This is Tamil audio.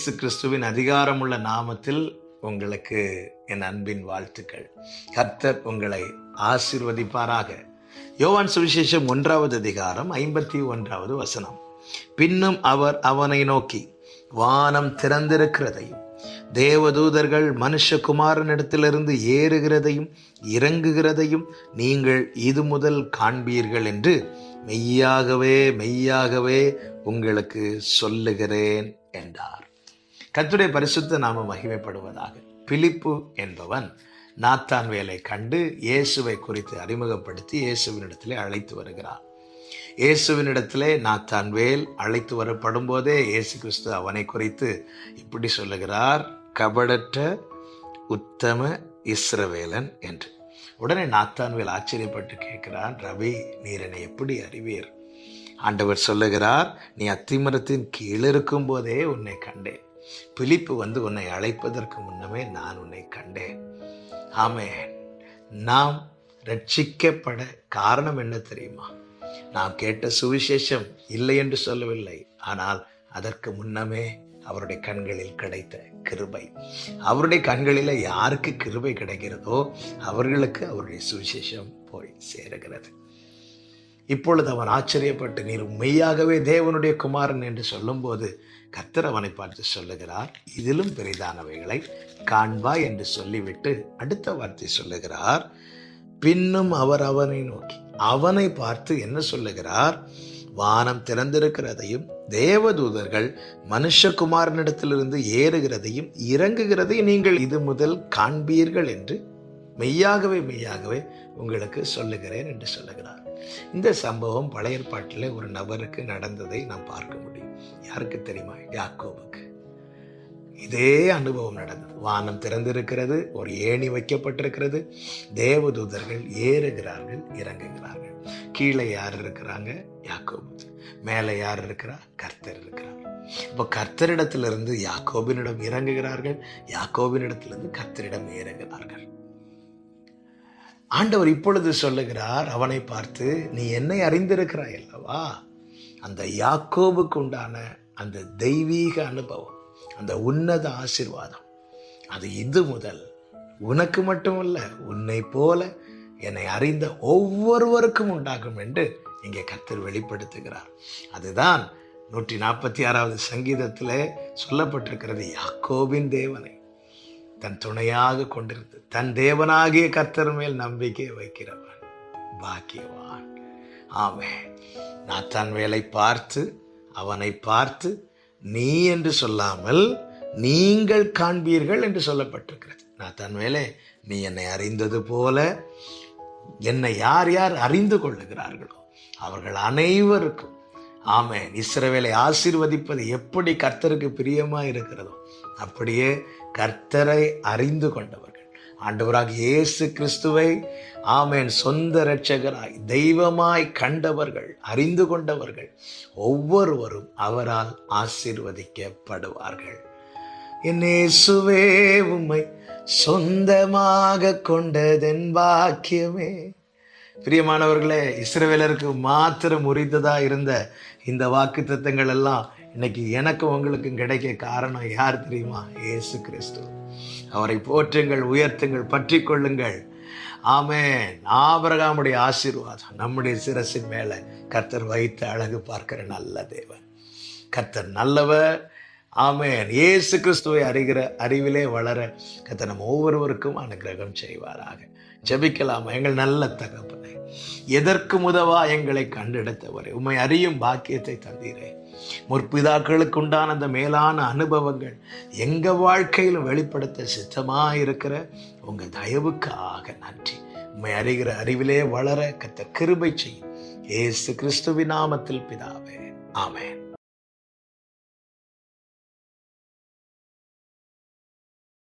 இயேசு கிறிஸ்துவின் அதிகாரமுள்ள நாமத்தில் உங்களுக்கு என் அன்பின் வாழ்த்துக்கள். கர்த்தர் உங்களை ஆசிர்வதிப்பாராக. யோவான் சுவிசேஷம் ஒன்றாவது அதிகாரம் ஐம்பத்தி ஒன்றாவது வசனம். பின்னும் அவர் அவனை நோக்கி வானம் திறந்திருக்கிறதையும் தேவதூதர்கள் மனுஷகுமாரனிடத்திலிருந்து ஏறுகிறதையும் இறங்குகிறதையும் நீங்கள் இது முதல் காண்பீர்கள் என்று மெய்யாகவே மெய்யாகவே உங்களுக்கு சொல்லுகிறேன் என்றார். கத்துடைய பரிசுத்த நாம மகிமைப்படுவதாக. பிலிப்பு என்பவன் நாத்தான் வேலை கண்டு இயேசுவை குறித்து அறிமுகப்படுத்தி இயேசுவினிடத்திலே அழைத்து வருகிறான் இயேசுவினிடத்திலே நாத்தான் வேல் அழைத்து வரப்படும் போதே இயேசு கிறிஸ்து அவனை குறித்து இப்படி சொல்லுகிறார் கபடற்ற உத்தம இஸ்ரவேலன் என்று. உடனே நாத்தான்வேல் ஆச்சரியப்பட்டு கேட்கிறான் ரவி நீர் என்னை எப்படி அறிவீர்? ஆண்டவர் சொல்லுகிறார் நீ அத்திமரத்தின் கீழ் இருக்கும் போதே உன்னை கண்டேன். பிலிப்பு வந்து உன்னை அழைப்பதற்கு முன்னமே நான் உன்னை கண்டேன். ஆமே நாம் ரட்சிக்கப்பட காரணம் என்ன தெரியுமா? நாம் கேட்ட சுவிசேஷம் இல்லை என்று சொல்லவில்லை. ஆனால் அதற்கு முன்னமே அவருடைய கண்களில் கிடைத்த கிருபை. அவருடைய கண்களில் யாருக்கு கிருபை கிடைக்கிறதோ அவர்களுக்கு அவருடைய சுவிசேஷம் போய் சேருகிறது. இப்பொழுது அவன் ஆச்சரியப்பட்டு நீர் உண்மையாகவே தேவனுடைய குமாரன் என்று சொல்லும்போது கர்த்தர் அவனை பார்த்து சொல்லுகிறார் இதிலும் பெரிதானவைகளை காண்பா என்று சொல்லிவிட்டு அடுத்த வார்த்தை சொல்லுகிறார். பின்னும் அவர் அவனை நோக்கி அவனை பார்த்து என்ன சொல்லுகிறார்? வானம் திறந்திருக்கிறதையும் தேவதூதர்கள் மனுஷகுமாரனிடத்திலிருந்து ஏறுகிறதையும் இறங்குகிறதையும் நீங்கள் இது முதல் காண்பீர்கள் என்று மெய்யாகவே மெய்யாகவே உங்களுக்கு சொல்லுகிறேன் என்று சொல்லுகிறார். இந்த சம்பவம் பழைய ஏற்பாட்டில் ஒரு நபருக்கு நடந்ததை நாம் பார்க்க முடியும். யாருக்கு தெரியுமா? யாக்கோபுக்கு. இதே அனுபவம் நடந்தது. வானம் திறந்திருக்கிறது ஒரு ஏணி வைக்கப்பட்டிருக்கிறது. தேவதூதர்கள் ஏறுகிறார்கள் இறங்குகிறார்கள். கீழே யார் இருக்கிறாங்க? யாக்கோபு. மேலே யார் இருக்கிறா? கர்த்தர் இருக்கிறார். இப்போ கர்த்தரிடத்திலிருந்து யாக்கோபினிடம் இறங்குகிறார்கள் யாக்கோபினிடத்திலிருந்து கர்த்தரிடம் ஏறுகிறார்கள் ஆண்டவர் இப்பொழுது சொல்லுகிறார் அவனை பார்த்து நீ என்னை அறிந்திருக்கிறாய் அல்லவா? அந்த யாக்கோபுக்கு உண்டான அந்த தெய்வீக அனுபவம் அந்த உன்னத ஆசிர்வாதம் அது இது முதல். உனக்கு மட்டுமல்ல உன்னை போல என்னை அறிந்த ஒவ்வொருவருக்கும் உண்டாகும் என்று இங்கே கத்தர் வெளிப்படுத்துகிறார். அதுதான் நூற்றி நாற்பத்தி ஆறாவது சங்கீதத்தில் சொல்லப்பட்டிருக்கிறது யாக்கோபின் தேவனை தன் துணையாக கொண்டிருந்து தன் தேவனாகிய கர்த்தர் மேல் நம்பிக்கை வைக்கிறவன் பாக்கியவான். ஆமே நாத்தான் வேலை பார்த்து அவனை பார்த்து நீ என்று சொல்லாமல் நீங்கள் காண்பீர்கள் என்று சொல்லப்பட்டிருக்கிறது. நாத்தான் வேலை நீ என்னை அறிந்தது போல என்னை யார் யார் அறிந்து கொள்ளுகிறார்களோ அவர்கள் அனைவருக்கும் ஆமேன். இஸ்ரவேலை ஆசீர்வதிப்பது எப்படி கர்த்தருக்கு பிரியமாக இருக்கிறதோ அப்படியே கர்த்தரை அறிந்து கொண்டவர்கள். ஆண்டவராக இயேசு கிறிஸ்துவை ஆமேன் சொந்த இரட்சகராய் தெய்வமாய் கண்டவர்கள் அறிந்து கொண்டவர்கள் ஒவ்வொருவரும் அவரால் ஆசீர்வதிக்கப்படுவார்கள். என் இயேசுவே உம்மை சொந்தமாக கொண்டதென் பாக்கியமே. பிரியமானவர்களே இஸ்ரவேலருக்கு மாத்திரம் உரித்ததா இருந்த இந்த வாக்கு தத்தங்கள் எல்லாம் இன்னைக்கு எனக்கும் உங்களுக்கும் கிடைக்க காரணம் யார் தெரியுமா? இயேசு கிறிஸ்து. அவரை போற்றுங்கள் உயர்த்துங்கள் பற்றி கொள்ளுங்கள். ஆமே ஆபரகாமுடைய ஆசீர்வாதம் நம்முடைய சிரசின் மேலே கர்த்தர் வைத்து அழகு பார்க்கிற நல்ல தேவன். கர்த்தர் நல்லவர் ஆமேன். இயேசு கிறிஸ்துவை அறிகிற அறிவிலே வளர கர்த்தர் நம்ம ஒவ்வொருவருக்கும் அனுகிரகம் செய்வாராக. ஜெபிக்கலாம் எங்கள் நல்ல தகப்பனே. எதற்கு முதவா எங்களை கண்டெடுத்தவரை. உம்மை அறியும் பாக்கியத்தை தந்தீரே. முற்பிதாக்களுக்கு உண்டான அந்த மேலான அனுபவங்கள் எங்கள் வாழ்க்கையிலும் வெளிப்படுத்த சித்தமா இருக்கிற உங்கள் தயவுக்காக நன்றி. உம்மை அறிகிற அறிவிலே வளர கத்த கிருபை செய்யும். ஏசு கிறிஸ்துவின் நாமத்தில் பிதாவே. ஆமேன்.